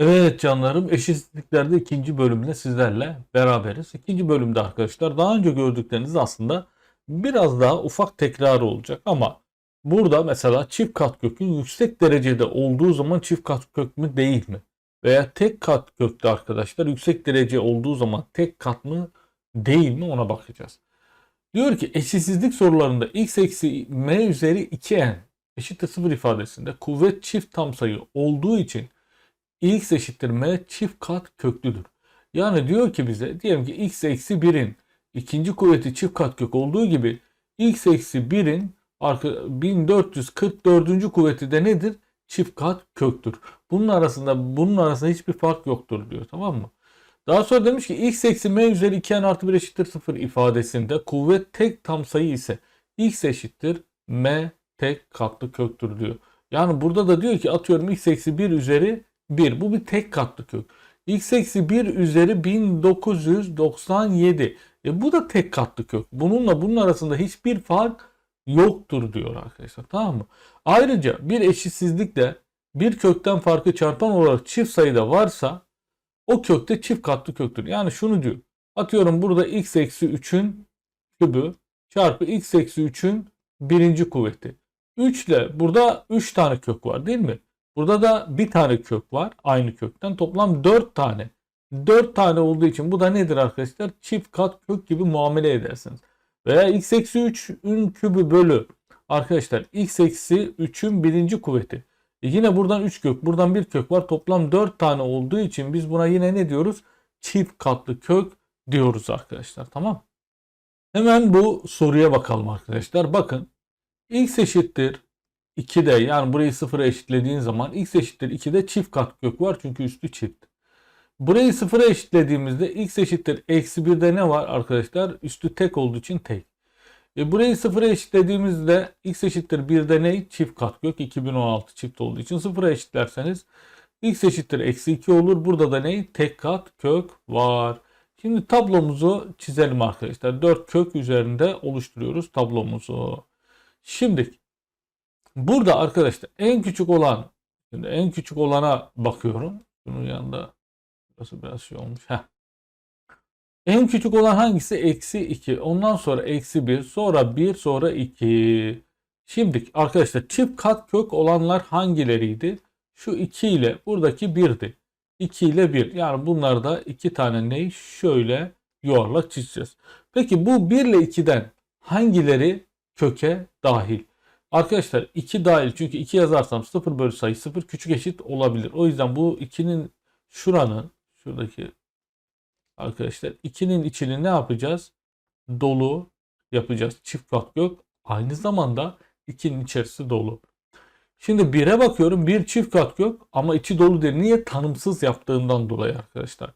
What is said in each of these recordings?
Evet canlarım eşitsizliklerde ikinci bölümle sizlerle beraberiz. İkinci bölümde arkadaşlar daha önce gördükleriniz aslında biraz daha ufak tekrar olacak ama burada mesela çift katkök yüksek derecede olduğu zaman çift katkök mü değil mi? Veya tek katkökte arkadaşlar yüksek derece olduğu zaman tek kat mı değil mi ona bakacağız. Diyor ki eşitsizlik sorularında x eksi m üzeri 2n eşittir 0 ifadesinde kuvvet çift tam sayı olduğu için x eşittir m çift kat köklüdür. Yani diyor ki bize diyelim ki x eksi 1'in ikinci kuvveti çift kat kök olduğu gibi x eksi 1'in 1444. kuvveti de nedir? Çift kat köktür. Bunun arasında bunun arasında hiçbir fark yoktur diyor tamam mı? Daha sonra demiş ki x eksi m üzeri 2n artı 1 eşittir 0 ifadesinde kuvvet tek tam sayı ise x eşittir m tek katlı köktür diyor. Yani burada da diyor ki atıyorum x eksi 1 üzeri 1. Bu bir tek katlı kök. x eksi 1 üzeri 1997. E bu da tek katlı kök. Bununla bunun arasında hiçbir fark yoktur diyor arkadaşlar. Tamam mı? Ayrıca bir eşitsizlikte bir kökten farkı çarpan olarak çift sayıda varsa o kökte çift katlı köktür. Yani şunu diyor. Atıyorum burada x eksi 3'ün kübü çarpı x eksi 3'ün birinci kuvveti. 3 ile burada 3 tane kök var değil mi? Burada da bir tane kök var. Aynı kökten. Toplam 4 tane. 4 tane olduğu için bu da nedir arkadaşlar? Çift kat kök gibi muamele edersiniz. Veya x eksi 3'ün kübü bölü arkadaşlar x eksi 3'ün birinci kuvveti. E yine buradan 3 kök. Buradan bir kök var. Toplam 4 tane olduğu için biz buna yine ne diyoruz? Çift katlı kök diyoruz arkadaşlar. Tamam. Hemen bu soruya bakalım arkadaşlar. Bakın x eşittir 2'de yani burayı sıfıra eşitlediğin zaman x eşittir 2'de çift kat kök var çünkü üstü çift. Burayı sıfıra eşitlediğimizde x eşittir eksi 1'de ne var arkadaşlar? Üstü tek olduğu için tek. E burayı sıfıra eşitlediğimizde x eşittir 1'de ne? Çift kat kök 2016 çift olduğu için sıfıra eşitlerseniz x eşittir eksi 2 olur. Burada da ne? Tek kat kök var. Şimdi tablomuzu çizelim arkadaşlar. 4 kök üzerinde oluşturuyoruz tablomuzu. Şimdi Burada arkadaşlar en küçük olan şimdi en küçük olana bakıyorum. Bunun yanında burası biraz şey olmuş. Heh. En küçük olan hangisi? Eksi 2. Ondan sonra eksi 1. Sonra 1. Sonra 2. Şimdi arkadaşlar çift kat kök olanlar hangileriydi? Şu 2 ile buradaki 1'di. 2 ile 1. Yani bunlarda 2 tane neyi şöyle yuvarlak çizeceğiz. Peki bu 1 ile 2'den hangileri köke dahil? Arkadaşlar 2 dahil çünkü 2 yazarsam 0 bölü sayı 0 küçük eşit olabilir. O yüzden bu 2'nin şuranın şuradaki arkadaşlar 2'nin içini ne yapacağız? Dolu yapacağız. Çift kat gök. Aynı zamanda 2'nin içerisi dolu. Şimdi 1'e bakıyorum. 1 çift kat gök ama içi dolu değil. Niye? Tanımsız yaptığından dolayı arkadaşlar.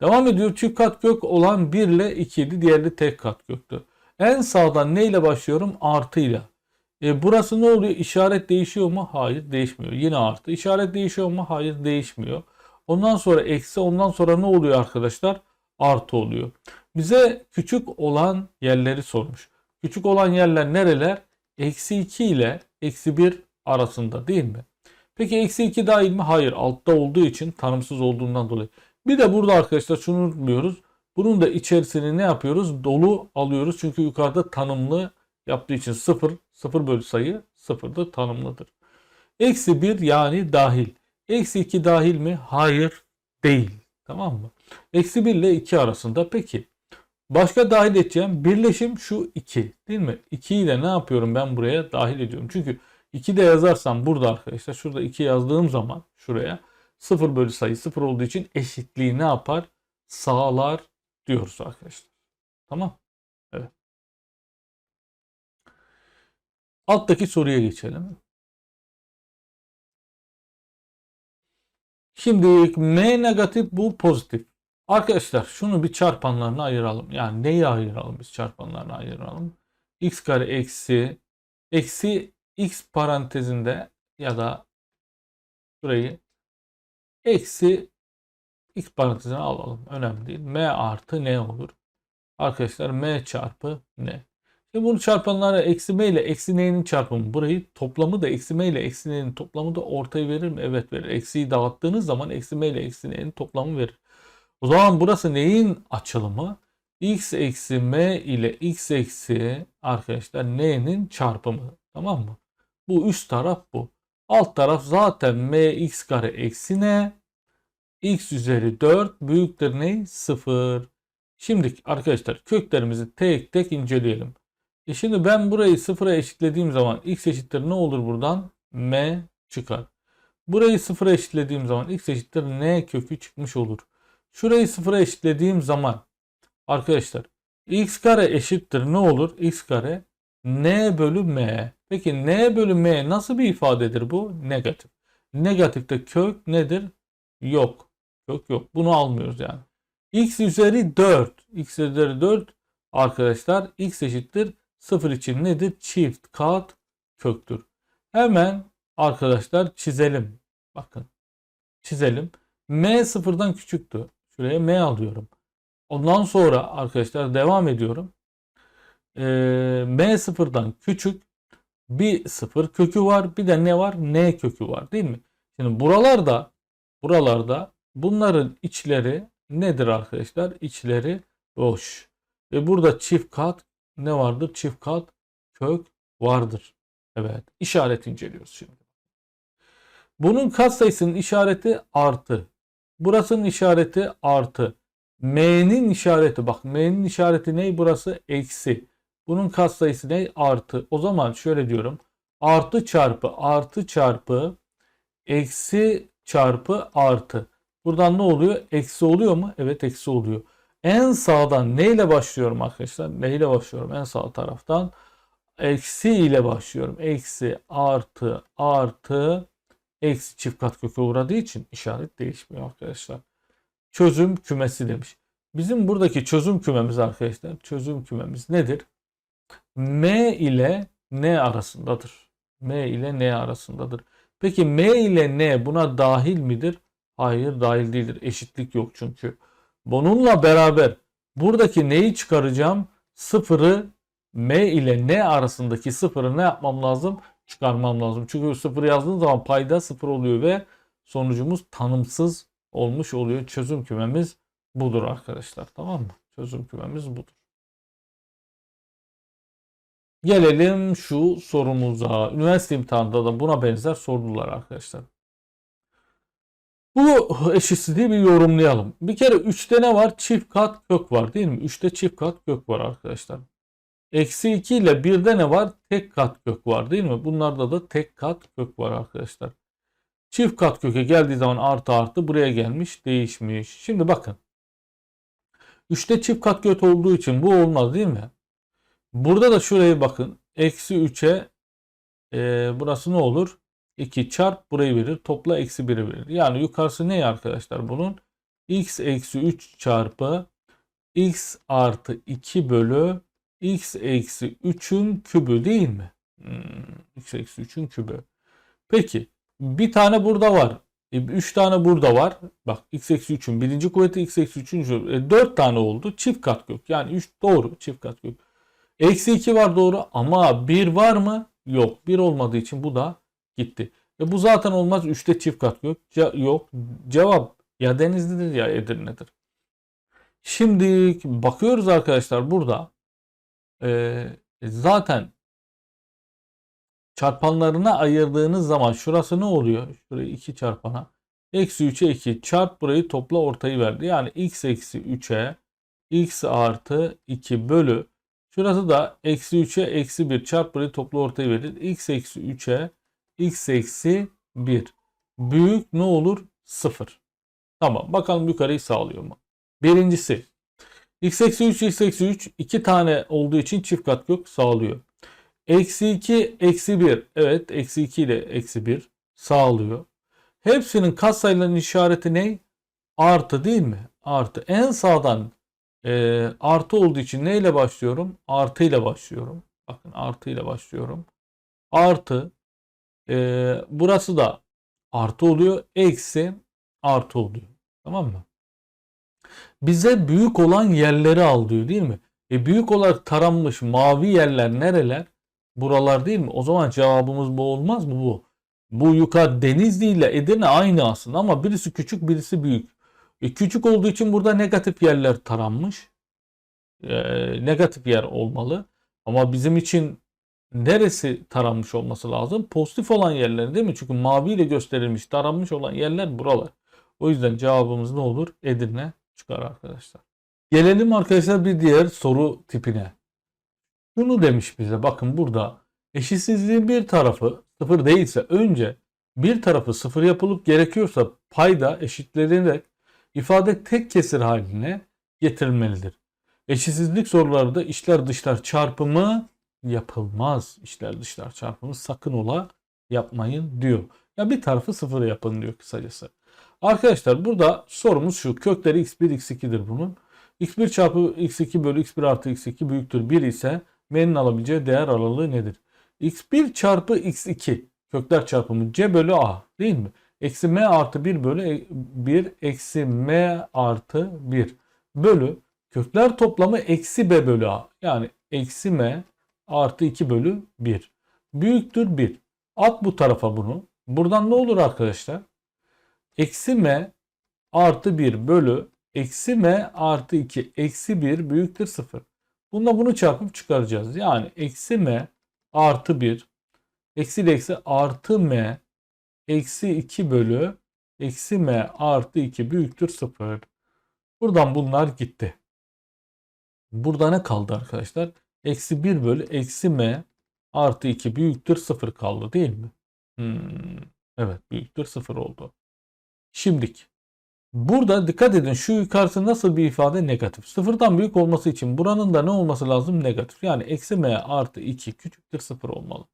Devam ediyor. Çift kat gök olan 1 ile 2 idi. Diğeri tek kat göktü. En sağdan neyle başlıyorum? Artıyla. E, burası ne oluyor? İşaret değişiyor mu? Hayır değişmiyor. Yine artı. İşaret değişiyor mu? Hayır değişmiyor. Ondan sonra eksi ondan sonra ne oluyor arkadaşlar? Artı oluyor. Bize küçük olan yerleri sormuş. Küçük olan yerler nereler? Eksi 2 ile eksi 1 arasında değil mi? Peki eksi 2 dahil mi? Hayır. Altta olduğu için tanımsız olduğundan dolayı. Bir de burada arkadaşlar şunu unutmuyoruz. Bunun da içerisini ne yapıyoruz? Dolu alıyoruz. Çünkü yukarıda tanımlı yaptığı için 0, 0 bölü sayı 0'dır tanımlıdır. Eksi 1 yani dahil. Eksi 2 dahil mi? Hayır değil. Tamam mı? Eksi 1 ile 2 arasında peki. Başka dahil edeceğim. Birleşim şu 2 değil mi? 2 ile ne yapıyorum ben buraya dahil ediyorum. Çünkü 2 de yazarsam burada arkadaşlar şurada 2 yazdığım zaman şuraya 0 bölü sayı 0 olduğu için eşitliği ne yapar? Sağlar diyoruz arkadaşlar. Tamam. Alttaki soruya geçelim. Şimdi M negatif bu pozitif. Arkadaşlar şunu bir çarpanlarına ayıralım. Yani neyi ayıralım biz çarpanlarına ayıralım. x kare eksi eksi x parantezinde ya da burayı eksi x parantezine alalım. Önemli değil. M artı ne olur? Arkadaşlar M çarpı ne? Şimdi bunu çarpanlara eksi m ile eksi n'nin çarpımı burayı toplamı da eksi m ile eksi n'nin toplamı da ortayı verir mi? Evet verir. Eksiyi dağıttığınız zaman eksi m ile eksi n'nin toplamı verir. O zaman burası neyin açılımı? x eksi m ile x eksi arkadaşlar n'nin çarpımı. Tamam mı? Bu üst taraf bu. Alt taraf zaten mx kare eksi n. x üzeri 4 büyüktür ne? 0. Şimdi arkadaşlar köklerimizi tek tek inceleyelim. E şimdi ben burayı sıfıra eşitlediğim zaman x eşittir ne olur buradan? m çıkar. Burayı sıfıra eşitlediğim zaman x eşittir n kökü çıkmış olur. Şurayı sıfıra eşitlediğim zaman arkadaşlar x kare eşittir ne olur? x kare n bölü m. Peki n bölü m nasıl bir ifadedir bu? Negatif. Negatifte kök nedir? Yok. Kök yok. Bunu almıyoruz yani. x üzeri 4. x üzeri 4 arkadaşlar x eşittir 0 için nedir? Çift kat köktür. Hemen arkadaşlar çizelim. Bakın. Çizelim. m sıfırdan küçüktü. Şuraya m alıyorum. Ondan sonra arkadaşlar devam ediyorum. Ee, m sıfırdan küçük bir sıfır kökü var. Bir de ne var? N kökü var değil mi? Şimdi buralarda buralarda bunların içleri nedir arkadaşlar? İçleri boş. Ve burada çift kat ne vardır? Çift kat kök vardır. Evet. işaret inceliyoruz şimdi. Bunun katsayısının işareti artı. Burasının işareti artı. M'nin işareti bak M'nin işareti ne? Burası eksi. Bunun katsayısı ne? Artı. O zaman şöyle diyorum. Artı çarpı artı çarpı eksi çarpı artı. Buradan ne oluyor? Eksi oluyor mu? Evet eksi oluyor. En sağdan ne ile başlıyorum arkadaşlar? Ne ile başlıyorum? En sağ taraftan eksi ile başlıyorum. Eksi artı artı eksi çift kat köke uğradığı için işaret değişmiyor arkadaşlar. Çözüm kümesi demiş. Bizim buradaki çözüm kümemiz arkadaşlar. Çözüm kümemiz nedir? M ile N arasındadır. M ile N arasındadır. Peki M ile N buna dahil midir? Hayır dahil değildir. Eşitlik yok çünkü. Bununla beraber buradaki neyi çıkaracağım? Sıfırı M ile N arasındaki sıfırı ne yapmam lazım? Çıkarmam lazım. Çünkü sıfır yazdığım zaman payda sıfır oluyor ve sonucumuz tanımsız olmuş oluyor. Çözüm kümemiz budur arkadaşlar. Tamam mı? Çözüm kümemiz budur. Gelelim şu sorumuza. Üniversite imtihanında da buna benzer sordular arkadaşlar. Bu eşitsizliği bir yorumlayalım. Bir kere 3'te ne var? Çift kat kök var değil mi? 3'te çift kat kök var arkadaşlar. Eksi 2 ile 1'de ne var? Tek kat kök var değil mi? Bunlarda da tek kat kök var arkadaşlar. Çift kat köke geldiği zaman artı artı buraya gelmiş değişmiş. Şimdi bakın. 3'te çift kat kök olduğu için bu olmaz değil mi? Burada da şuraya bakın. Eksi 3'e e, burası ne olur? 2 çarp burayı verir. Topla eksi 1'i verir. Yani yukarısı ne arkadaşlar bunun? x eksi 3 çarpı x artı 2 bölü x eksi 3'ün kübü değil mi? Hmm, x eksi 3'ün kübü. Peki bir tane burada var. 3 e, tane burada var. Bak x eksi 3'ün birinci kuvveti x eksi 3'ün e, 4 tane oldu. Çift kat kök. Yani 3 doğru çift kat kök. Eksi 2 var doğru ama 1 var mı? Yok. 1 olmadığı için bu da gitti. E bu zaten olmaz. 3'te çift kat yok. Ce yok. Cevap ya Denizli'dir ya Edirne'dir. Şimdi bakıyoruz arkadaşlar burada. E, zaten çarpanlarına ayırdığınız zaman şurası ne oluyor? Şurayı 2 çarpana. Eksi 3'e 2 çarp burayı topla ortayı verdi. Yani x eksi 3'e x artı 2 bölü Şurası da eksi 3'e eksi 1 çarp burayı toplu ortayı verir. x eksi 3'e x eksi 1. Büyük ne olur? 0. Tamam bakalım yukarıyı sağlıyor mu? Birincisi x eksi 3 x eksi 3 iki tane olduğu için çift kat kök sağlıyor. Eksi 2 eksi 1 evet eksi 2 ile eksi 1 sağlıyor. Hepsinin katsayılarının işareti ne? Artı değil mi? Artı. En sağdan e, artı olduğu için neyle başlıyorum? Artı ile başlıyorum. Bakın artı ile başlıyorum. Artı e, burası da artı oluyor. Eksi artı oluyor. Tamam mı? Bize büyük olan yerleri al diyor değil mi? E büyük olarak taranmış mavi yerler nereler? Buralar değil mi? O zaman cevabımız bu olmaz mı bu? Bu yukarı Denizli ile Edirne aynı aslında ama birisi küçük birisi büyük. E küçük olduğu için burada negatif yerler taranmış. E, negatif yer olmalı. Ama bizim için neresi taranmış olması lazım? Pozitif olan yerler değil mi? Çünkü maviyle gösterilmiş taranmış olan yerler buralar. O yüzden cevabımız ne olur? Edirne çıkar arkadaşlar. Gelelim arkadaşlar bir diğer soru tipine. Şunu demiş bize bakın burada eşitsizliğin bir tarafı sıfır değilse önce bir tarafı sıfır yapılıp gerekiyorsa payda eşitlenerek ifade tek kesir haline getirilmelidir. Eşitsizlik sorularda içler dışlar çarpımı yapılmaz. İçler dışlar çarpımı sakın ola yapmayın diyor. Ya bir tarafı sıfır yapın diyor kısacası. Arkadaşlar burada sorumuz şu. Kökleri x1 x2'dir bunun. x1 çarpı x2 bölü x1 artı x2 büyüktür 1 ise m'nin alabileceği değer aralığı nedir? x1 çarpı x2 kökler çarpımı c bölü a değil mi? Eksi m artı 1 bölü 1 eksi m artı 1 bölü kökler toplamı eksi b bölü a. Yani eksi m artı 2 bölü 1 büyüktür 1. At bu tarafa bunu. Buradan ne olur arkadaşlar? Eksi m artı 1 bölü eksi m artı 2 eksi 1 büyüktür 0. Bununla bunu çarpıp çıkaracağız. Yani eksi m artı 1 eksi eksi artı m eksi 2 bölü eksi m artı 2 büyüktür 0. Buradan bunlar gitti. Burada ne kaldı arkadaşlar? Eksi 1 bölü eksi m artı 2 büyüktür 0 kaldı değil mi? Hmm, evet büyüktür 0 oldu. Şimdik. Burada dikkat edin şu yukarısı nasıl bir ifade? Negatif. Sıfırdan büyük olması için buranın da ne olması lazım? Negatif. Yani eksi m artı 2 küçüktür 0 olmalı.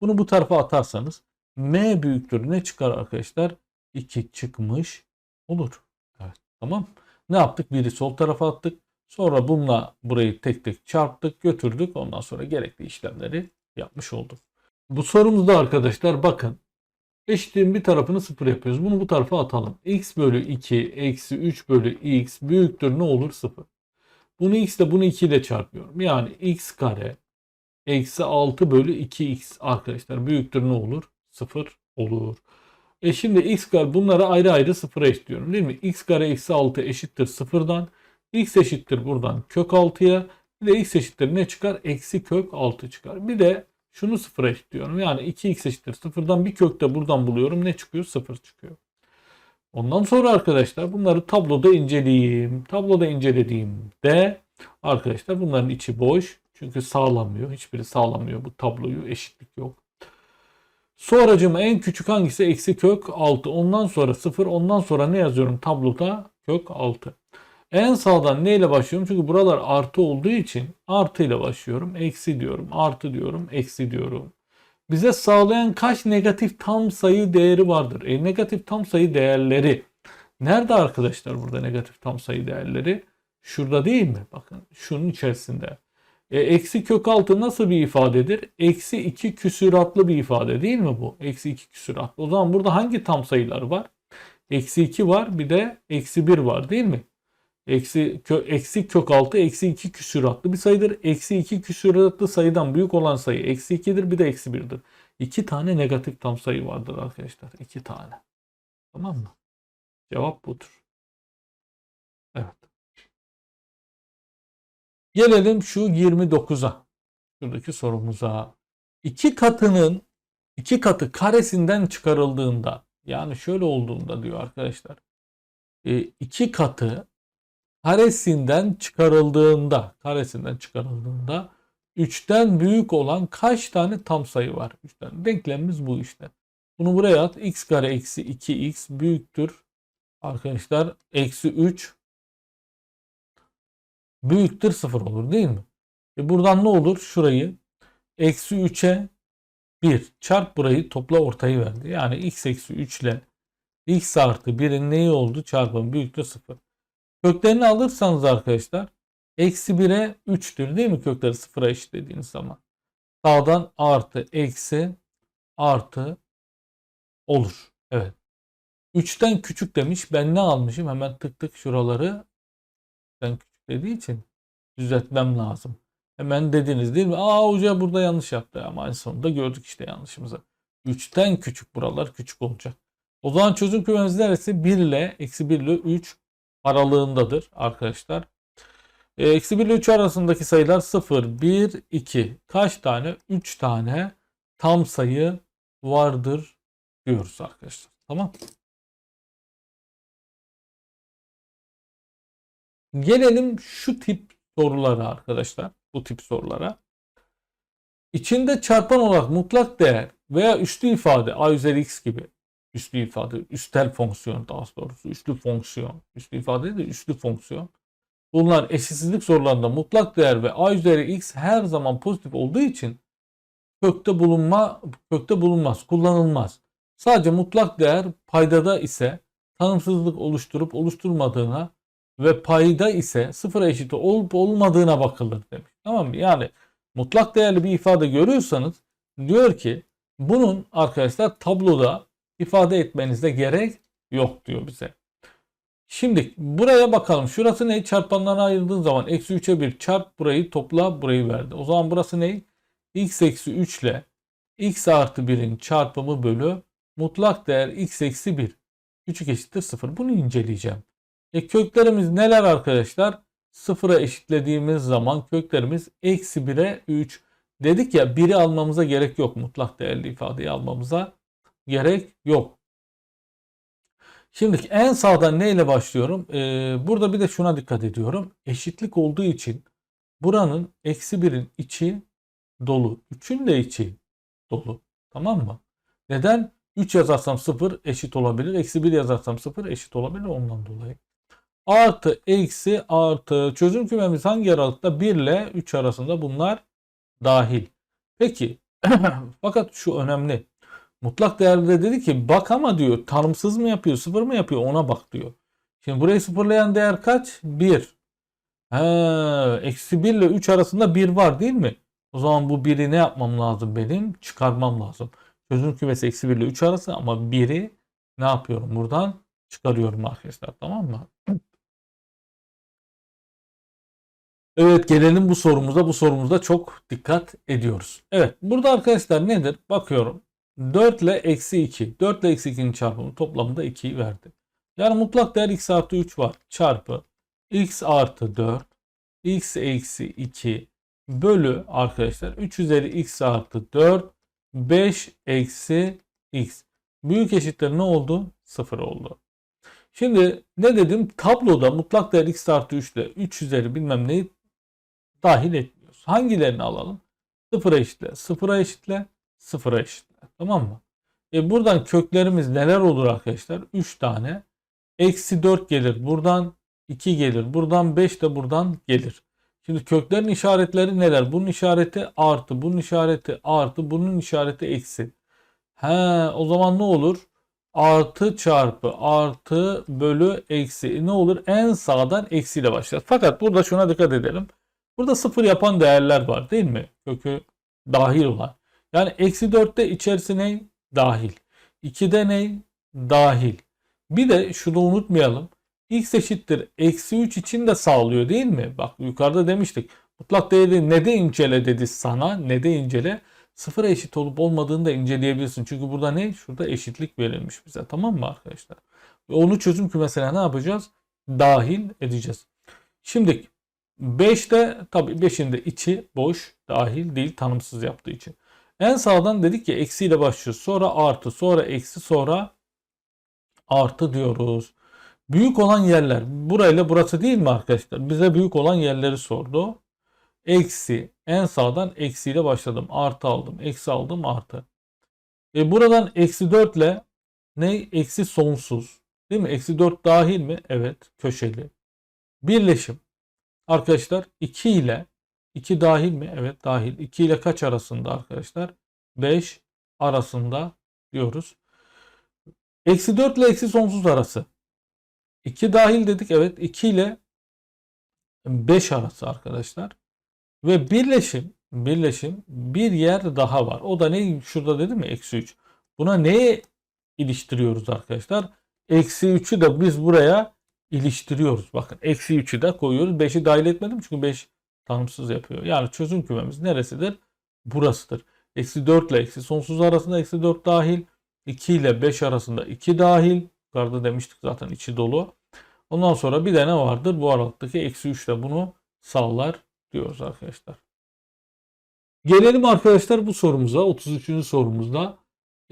Bunu bu tarafa atarsanız m büyüktür ne çıkar arkadaşlar? 2 çıkmış olur. Evet tamam. Ne yaptık? Biri sol tarafa attık. Sonra bununla burayı tek tek çarptık götürdük. Ondan sonra gerekli işlemleri yapmış olduk. Bu sorumuzda arkadaşlar bakın eşitliğin bir tarafını sıfır yapıyoruz. Bunu bu tarafa atalım. x bölü 2 eksi 3 bölü x büyüktür ne olur? Sıfır. Bunu x ile bunu 2 ile çarpıyorum. Yani x kare eksi 6 bölü 2x arkadaşlar büyüktür ne olur? Sıfır olur. E şimdi x kare bunları ayrı ayrı sıfıra eşitliyorum değil mi? x kare eksi 6 eşittir sıfırdan. X eşittir buradan kök 6'ya. Bir de x eşittir ne çıkar? Eksi kök 6 çıkar. Bir de şunu sıfıra eşitliyorum. Yani 2x eşittir sıfırdan bir kök de buradan buluyorum. Ne çıkıyor? Sıfır çıkıyor. Ondan sonra arkadaşlar bunları tabloda inceleyeyim. Tabloda incelediğimde arkadaşlar bunların içi boş. Çünkü sağlamıyor. Hiçbiri sağlamıyor bu tabloyu. Eşitlik yok. Sonracığım en küçük hangisi? Eksi kök 6. Ondan sonra 0. Ondan sonra ne yazıyorum tabloda? Kök 6. En sağdan neyle başlıyorum? Çünkü buralar artı olduğu için artı ile başlıyorum. Eksi diyorum, artı diyorum, eksi diyorum. Bize sağlayan kaç negatif tam sayı değeri vardır? E, negatif tam sayı değerleri. Nerede arkadaşlar burada negatif tam sayı değerleri? Şurada değil mi? Bakın şunun içerisinde. E, eksi kök 6 nasıl bir ifadedir? Eksi 2 küsüratlı bir ifade değil mi bu? Eksi 2 küsüratlı. O zaman burada hangi tam sayılar var? Eksi 2 var bir de eksi 1 var değil mi? Eksi, kö, eksi kök 6 eksi 2 küsuratlı bir sayıdır. Eksi 2 küsuratlı sayıdan büyük olan sayı eksi 2'dir bir de eksi 1'dir. İki tane negatif tam sayı vardır arkadaşlar. İki tane. Tamam mı? Cevap budur. Evet. Gelelim şu 29'a. Şuradaki sorumuza. İki katının iki katı karesinden çıkarıldığında yani şöyle olduğunda diyor arkadaşlar. E, iki katı karesinden çıkarıldığında karesinden çıkarıldığında 3'ten büyük olan kaç tane tam sayı var? 3'ten. Denklemimiz bu işte. Bunu buraya at. x kare eksi 2x büyüktür. Arkadaşlar eksi 3 büyüktür 0 olur değil mi? E buradan ne olur? Şurayı eksi 3'e 1 çarp burayı topla ortayı verdi. Yani x eksi 3 ile x artı 1'in neyi oldu? Çarpım büyüktür 0. Köklerini alırsanız arkadaşlar eksi 1'e 3'tür değil mi kökleri 0'a eşitlediğiniz zaman. Sağdan artı eksi artı olur. Evet. 3'ten küçük demiş. Ben ne almışım? Hemen tık tık şuraları 3'ten küçük dediği için düzeltmem lazım. Hemen dediniz değil mi? Aa hoca burada yanlış yaptı ama en sonunda gördük işte yanlışımızı. 3'ten küçük buralar küçük olacak. O zaman çözüm kümemiz neresi? 1 ile eksi 1 ile 3 aralığındadır arkadaşlar. E, Eksi 1 ile 3 arasındaki sayılar 0, 1, 2. Kaç tane? 3 tane tam sayı vardır diyoruz arkadaşlar. Tamam. Gelelim şu tip sorulara arkadaşlar. Bu tip sorulara. İçinde çarpan olarak mutlak değer veya üslü ifade a üzeri x gibi üslü ifade, üstel fonksiyon daha doğrusu üslü fonksiyon, üslü ifade de üslü fonksiyon. Bunlar eşitsizlik sorularında mutlak değer ve a üzeri x her zaman pozitif olduğu için kökte bulunma kökte bulunmaz, kullanılmaz. Sadece mutlak değer paydada ise tanımsızlık oluşturup oluşturmadığına ve payda ise sıfıra eşit olup olmadığına bakılır demiş. Tamam mı? Yani mutlak değerli bir ifade görüyorsanız diyor ki bunun arkadaşlar tabloda ifade etmenizde gerek yok diyor bize. Şimdi buraya bakalım. Şurası ne? Çarpanlarına ayırdığın zaman eksi 3'e 1 çarp burayı topla burayı verdi. O zaman burası ne? x eksi 3 ile x artı 1'in çarpımı bölü mutlak değer x eksi 1. Küçük eşittir 0. Bunu inceleyeceğim. E köklerimiz neler arkadaşlar? Sıfıra eşitlediğimiz zaman köklerimiz eksi 1'e 3. Dedik ya 1'i almamıza gerek yok. Mutlak değerli ifadeyi almamıza gerek yok. Şimdi en sağdan neyle başlıyorum? Ee, burada bir de şuna dikkat ediyorum. Eşitlik olduğu için buranın eksi 1'in içi dolu. 3'ün de içi dolu. Tamam mı? Neden? 3 yazarsam 0 eşit olabilir. Eksi 1 yazarsam 0 eşit olabilir ondan dolayı. Artı, eksi, artı. Çözüm kümemiz hangi aralıkta? 1 ile 3 arasında bunlar dahil. Peki. Fakat şu önemli. Mutlak değerde dedi ki bak ama diyor tanımsız mı yapıyor sıfır mı yapıyor ona bak diyor. Şimdi burayı sıfırlayan değer kaç? 1. He, eksi 1 ile 3 arasında 1 var değil mi? O zaman bu 1'i ne yapmam lazım benim? Çıkarmam lazım. Çözüm kümesi eksi 1 ile 3 arası ama 1'i ne yapıyorum buradan? Çıkarıyorum arkadaşlar tamam mı? Evet gelelim bu sorumuza. Bu sorumuzda çok dikkat ediyoruz. Evet burada arkadaşlar nedir? Bakıyorum. 4 ile eksi 2. 4 ile eksi 2'nin çarpımı toplamında 2'yi verdi. Yani mutlak değer x artı 3 var. Çarpı x artı 4 x eksi 2 bölü arkadaşlar 3 üzeri x artı 4 5 eksi x. Büyük eşittir ne oldu? 0 oldu. Şimdi ne dedim? Tabloda mutlak değer x artı 3 ile 3 üzeri bilmem neyi dahil etmiyoruz. Hangilerini alalım? 0'a eşitle, 0'a eşitle, 0'a eşitle. Tamam mı? E buradan köklerimiz neler olur arkadaşlar? 3 tane. Eksi 4 gelir. Buradan 2 gelir. Buradan 5 de buradan gelir. Şimdi köklerin işaretleri neler? Bunun işareti artı, bunun işareti artı, bunun işareti eksi. He, o zaman ne olur? Artı çarpı artı bölü eksi. E, ne olur? En sağdan eksiyle başlar. Fakat burada şuna dikkat edelim. Burada sıfır yapan değerler var değil mi? Kökü dahil olan. Yani eksi 4'te içerisine dahil. 2'de ne? Dahil. Bir de şunu unutmayalım. X eşittir. Eksi 3 için de sağlıyor değil mi? Bak yukarıda demiştik. Mutlak değeri ne de incele dedi sana. Ne de incele. Sıfıra eşit olup olmadığını da inceleyebilirsin. Çünkü burada ne? Şurada eşitlik verilmiş bize. Tamam mı arkadaşlar? Onu çözüm kümesine ne yapacağız? Dahil edeceğiz. Şimdi 5'te tabii 5'in de içi boş. Dahil değil. Tanımsız yaptığı için. En sağdan dedik ki eksiyle başlıyoruz. Sonra artı, sonra eksi, sonra artı diyoruz. Büyük olan yerler burayla burası değil mi arkadaşlar? Bize büyük olan yerleri sordu. Eksi en sağdan eksiyle başladım. Artı aldım. Eksi aldım artı. E buradan eksi 4 ile ne? Eksi sonsuz. Değil mi? Eksi 4 dahil mi? Evet. Köşeli. Birleşim. Arkadaşlar 2 ile 2 dahil mi? Evet dahil. 2 ile kaç arasında arkadaşlar? 5 arasında diyoruz. Eksi 4 ile eksi sonsuz arası. 2 dahil dedik. Evet 2 ile 5 arası arkadaşlar. Ve birleşim birleşim bir yer daha var. O da ne? Şurada dedim mi? Eksi 3. Buna neye iliştiriyoruz arkadaşlar? Eksi 3'ü de biz buraya iliştiriyoruz. Bakın eksi 3'ü de koyuyoruz. 5'i dahil etmedim çünkü 5 tanımsız yapıyor. Yani çözüm kümemiz neresidir? Burasıdır. Eksi 4 ile eksi sonsuz arasında eksi 4 dahil. 2 ile 5 arasında 2 dahil. Yukarıda demiştik zaten içi dolu. Ondan sonra bir de ne vardır? Bu aralıktaki eksi 3 ile bunu sağlar diyoruz arkadaşlar. Gelelim arkadaşlar bu sorumuza. 33. sorumuzda.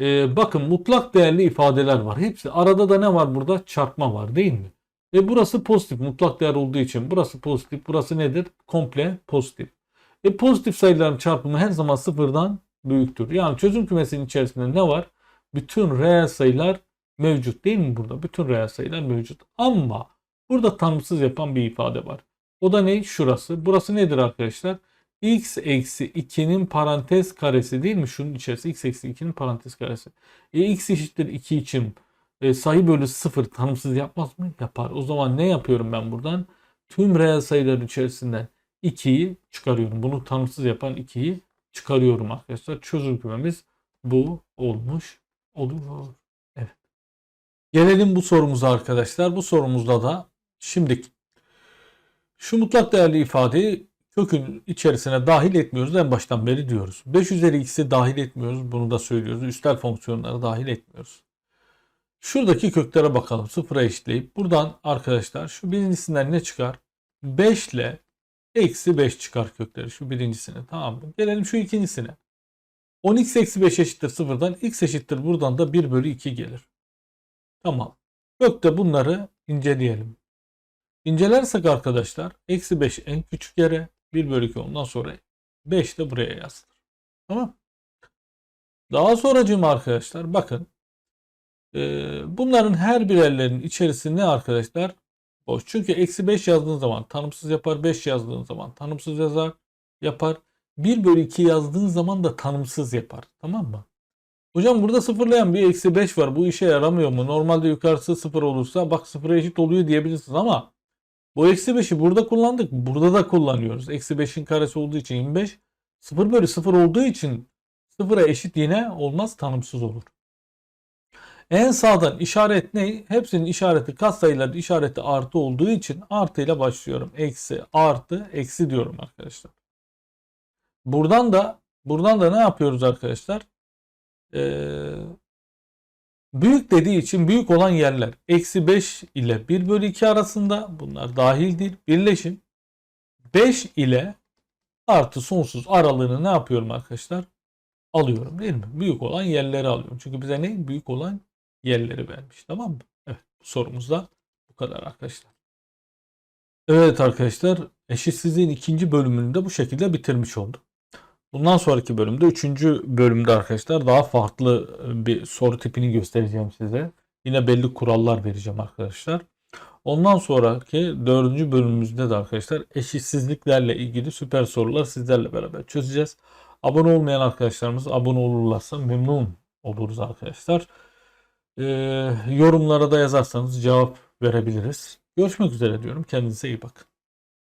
Ee, bakın mutlak değerli ifadeler var. Hepsi. Arada da ne var burada? Çarpma var değil mi? Ve burası pozitif. Mutlak değer olduğu için burası pozitif. Burası nedir? Komple pozitif. E pozitif sayıların çarpımı her zaman sıfırdan büyüktür. Yani çözüm kümesinin içerisinde ne var? Bütün reel sayılar mevcut değil mi burada? Bütün reel sayılar mevcut. Ama burada tanımsız yapan bir ifade var. O da ne? Şurası. Burası nedir arkadaşlar? x eksi 2'nin parantez karesi değil mi? Şunun içerisi x eksi 2'nin parantez karesi. E, x eşittir 2 için e, sayı bölü 0 tanımsız yapmaz mı? Yapar. O zaman ne yapıyorum ben buradan? Tüm reel sayıların içerisinden 2'yi çıkarıyorum. Bunu tanımsız yapan 2'yi çıkarıyorum arkadaşlar. Çözüm kümemiz bu olmuş oluyor. Evet. Gelelim bu sorumuza arkadaşlar. Bu sorumuzda da şimdi şu mutlak değerli ifadeyi kökün içerisine dahil etmiyoruz. En baştan beri diyoruz. 5 üzeri x'i dahil etmiyoruz. Bunu da söylüyoruz. Üstel fonksiyonları dahil etmiyoruz. Şuradaki köklere bakalım. Sıfıra eşitleyip buradan arkadaşlar şu birincisinden ne çıkar? 5 ile eksi 5 çıkar kökleri. Şu birincisine tamam mı? Gelelim şu ikincisine. 10x eksi 5 eşittir sıfırdan. x eşittir buradan da 1 bölü 2 gelir. Tamam. Kökte bunları inceleyelim. İncelersek arkadaşlar eksi 5 en küçük yere 1 bölü 2 ondan sonra 5 de buraya yazılır. Tamam. Daha sonracığım arkadaşlar bakın ee, bunların her birerlerinin içerisinde ne arkadaşlar? Boş. Çünkü eksi 5 yazdığın zaman tanımsız yapar. 5 yazdığın zaman tanımsız yazar yapar. 1 bölü 2 yazdığın zaman da tanımsız yapar. Tamam mı? Hocam burada sıfırlayan bir eksi 5 var. Bu işe yaramıyor mu? Normalde yukarısı sıfır olursa bak sıfıra eşit oluyor diyebilirsiniz ama bu eksi 5'i burada kullandık. Burada da kullanıyoruz. Eksi 5'in karesi olduğu için 25. 0 bölü 0 olduğu için sıfıra eşit yine olmaz tanımsız olur. En sağdan işaret ne? Hepsinin işareti katsayıların işareti artı olduğu için artıyla başlıyorum. Eksi, artı, eksi diyorum arkadaşlar. Buradan da buradan da ne yapıyoruz arkadaşlar? Ee, büyük dediği için büyük olan yerler eksi 5 ile 1 bölü 2 arasında bunlar dahil değil. Birleşim 5 ile artı sonsuz aralığını ne yapıyorum arkadaşlar? Alıyorum değil mi? Büyük olan yerleri alıyorum. Çünkü bize ne? Büyük olan yerleri vermiş. Tamam mı? Evet. Bu sorumuz da bu kadar arkadaşlar. Evet arkadaşlar. Eşitsizliğin ikinci bölümünü de bu şekilde bitirmiş olduk. Bundan sonraki bölümde, üçüncü bölümde arkadaşlar daha farklı bir soru tipini göstereceğim size. Yine belli kurallar vereceğim arkadaşlar. Ondan sonraki dördüncü bölümümüzde de arkadaşlar eşitsizliklerle ilgili süper sorular sizlerle beraber çözeceğiz. Abone olmayan arkadaşlarımız abone olurlarsa memnun oluruz arkadaşlar. Ee, yorumlara da yazarsanız cevap verebiliriz. Görüşmek üzere diyorum. Kendinize iyi bakın.